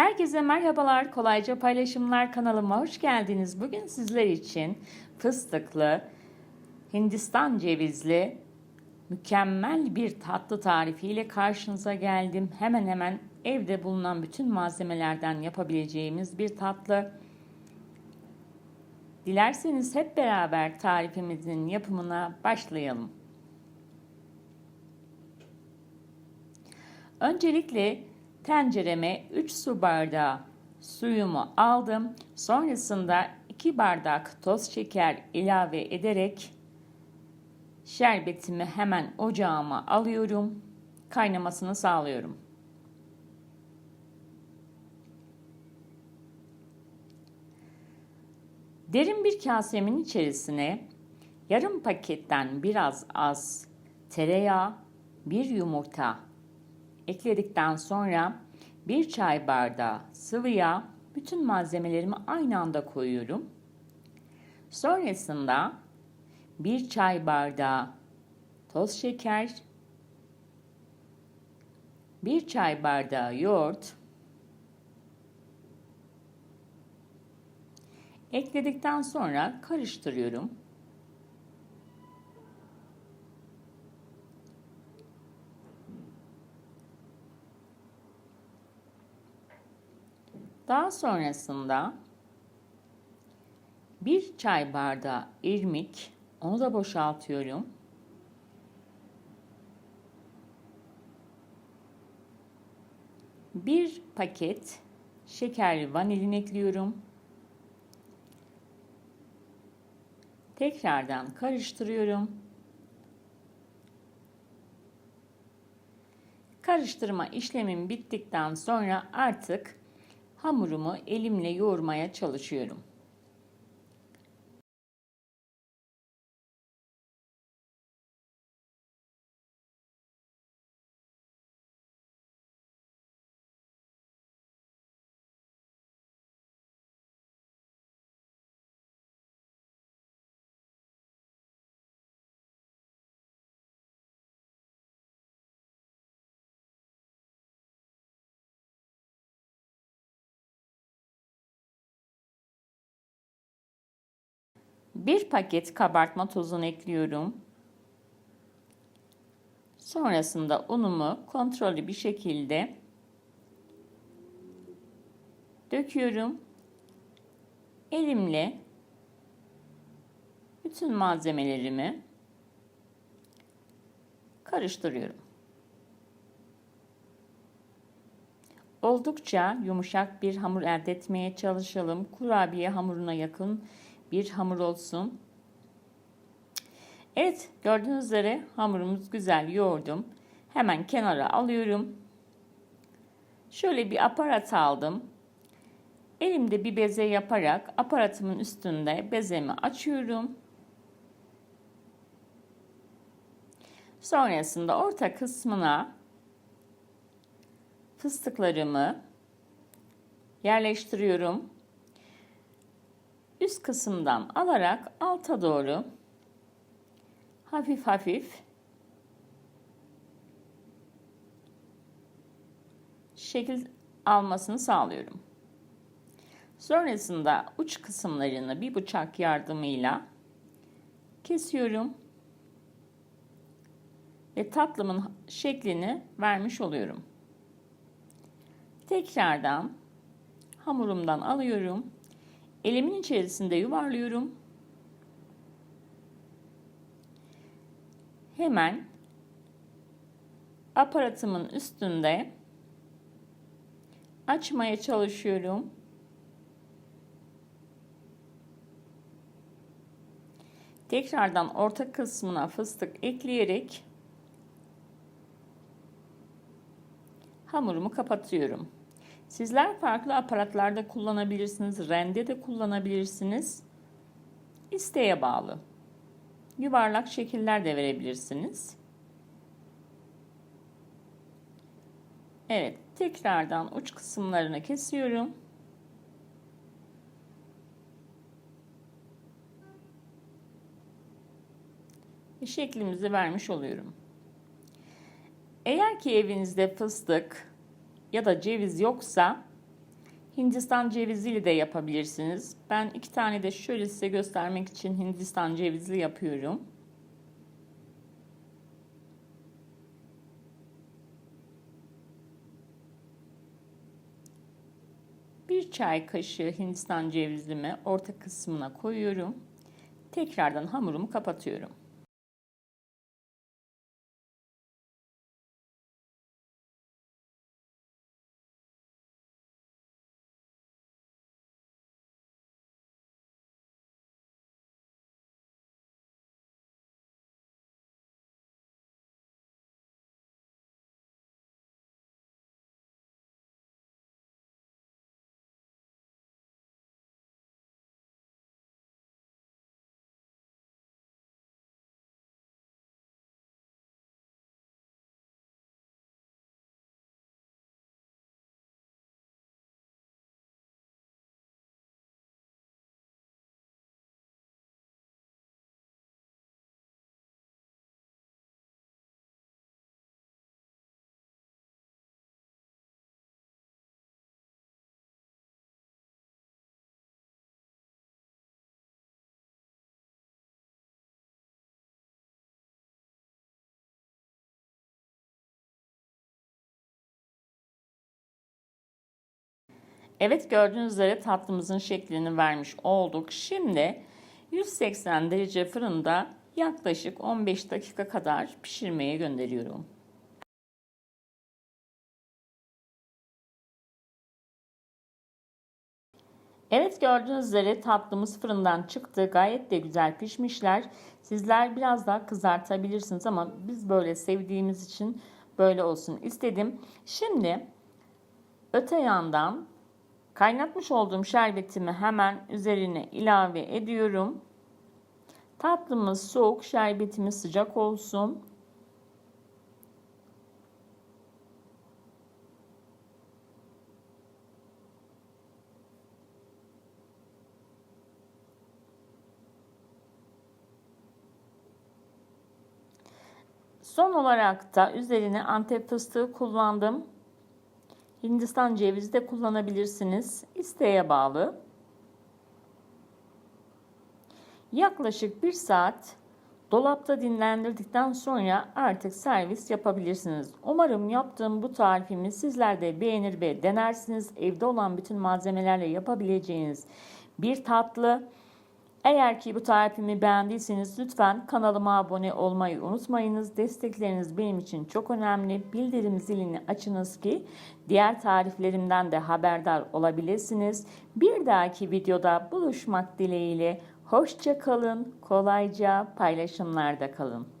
Herkese merhabalar. Kolayca Paylaşımlar kanalıma hoş geldiniz. Bugün sizler için fıstıklı, Hindistan cevizli mükemmel bir tatlı tarifiyle karşınıza geldim. Hemen hemen evde bulunan bütün malzemelerden yapabileceğimiz bir tatlı. Dilerseniz hep beraber tarifimizin yapımına başlayalım. Öncelikle tencereme 3 su bardağı suyumu aldım. Sonrasında 2 bardak toz şeker ilave ederek şerbetimi hemen ocağıma alıyorum. Kaynamasını sağlıyorum. Derin bir kasemin içerisine yarım paketten biraz az tereyağı, bir yumurta ekledikten sonra bir çay bardağı sıvı yağ, bütün malzemelerimi aynı anda koyuyorum. Sonrasında bir çay bardağı toz şeker, bir çay bardağı yoğurt, ekledikten sonra karıştırıyorum. Daha sonrasında bir çay bardağı irmik, onu da boşaltıyorum. Bir paket şekerli vanilin ekliyorum. Tekrardan karıştırıyorum. Karıştırma işlemim bittikten sonra artık hamurumu elimle yoğurmaya çalışıyorum. Bir paket kabartma tozunu ekliyorum. Sonrasında unumu kontrollü bir şekilde döküyorum. Elimle bütün malzemelerimi karıştırıyorum. Oldukça yumuşak bir hamur elde etmeye çalışalım. Kurabiye hamuruna yakın bir hamur olsun. Evet gördüğünüz üzere hamurumuz güzel yoğurdum. Hemen kenara alıyorum. Şöyle bir aparat aldım. Elimde bir beze yaparak aparatımın üstünde bezemi açıyorum. Sonrasında orta kısmına fıstıklarımı yerleştiriyorum üst kısımdan alarak alta doğru hafif hafif şekil almasını sağlıyorum. Sonrasında uç kısımlarını bir bıçak yardımıyla kesiyorum ve tatlımın şeklini vermiş oluyorum. Tekrardan hamurumdan alıyorum Elimin içerisinde yuvarlıyorum. Hemen aparatımın üstünde açmaya çalışıyorum. Tekrardan orta kısmına fıstık ekleyerek hamurumu kapatıyorum. Sizler farklı aparatlarda kullanabilirsiniz, rende de kullanabilirsiniz. İsteğe bağlı. Yuvarlak şekiller de verebilirsiniz. Evet, tekrardan uç kısımlarını kesiyorum. Şeklimizi vermiş oluyorum. Eğer ki evinizde fıstık, ya da ceviz yoksa Hindistan ceviziyle de yapabilirsiniz. Ben iki tane de şöyle size göstermek için Hindistan cevizli yapıyorum. Bir çay kaşığı Hindistan cevizlimi orta kısmına koyuyorum. Tekrardan hamurumu kapatıyorum. Evet gördüğünüz üzere tatlımızın şeklini vermiş olduk. Şimdi 180 derece fırında yaklaşık 15 dakika kadar pişirmeye gönderiyorum. Evet gördüğünüz üzere tatlımız fırından çıktı. Gayet de güzel pişmişler. Sizler biraz daha kızartabilirsiniz ama biz böyle sevdiğimiz için böyle olsun istedim. Şimdi öte yandan Kaynatmış olduğum şerbetimi hemen üzerine ilave ediyorum. Tatlımız soğuk, şerbetimiz sıcak olsun. Son olarak da üzerine antep fıstığı kullandım. Hindistan cevizi de kullanabilirsiniz. İsteğe bağlı. Yaklaşık bir saat dolapta dinlendirdikten sonra artık servis yapabilirsiniz. Umarım yaptığım bu tarifimi sizler de beğenir ve denersiniz. Evde olan bütün malzemelerle yapabileceğiniz bir tatlı. Eğer ki bu tarifimi beğendiyseniz lütfen kanalıma abone olmayı unutmayınız. Destekleriniz benim için çok önemli. Bildirim zilini açınız ki diğer tariflerimden de haberdar olabilirsiniz. Bir dahaki videoda buluşmak dileğiyle. Hoşça kalın, kolayca paylaşımlarda kalın.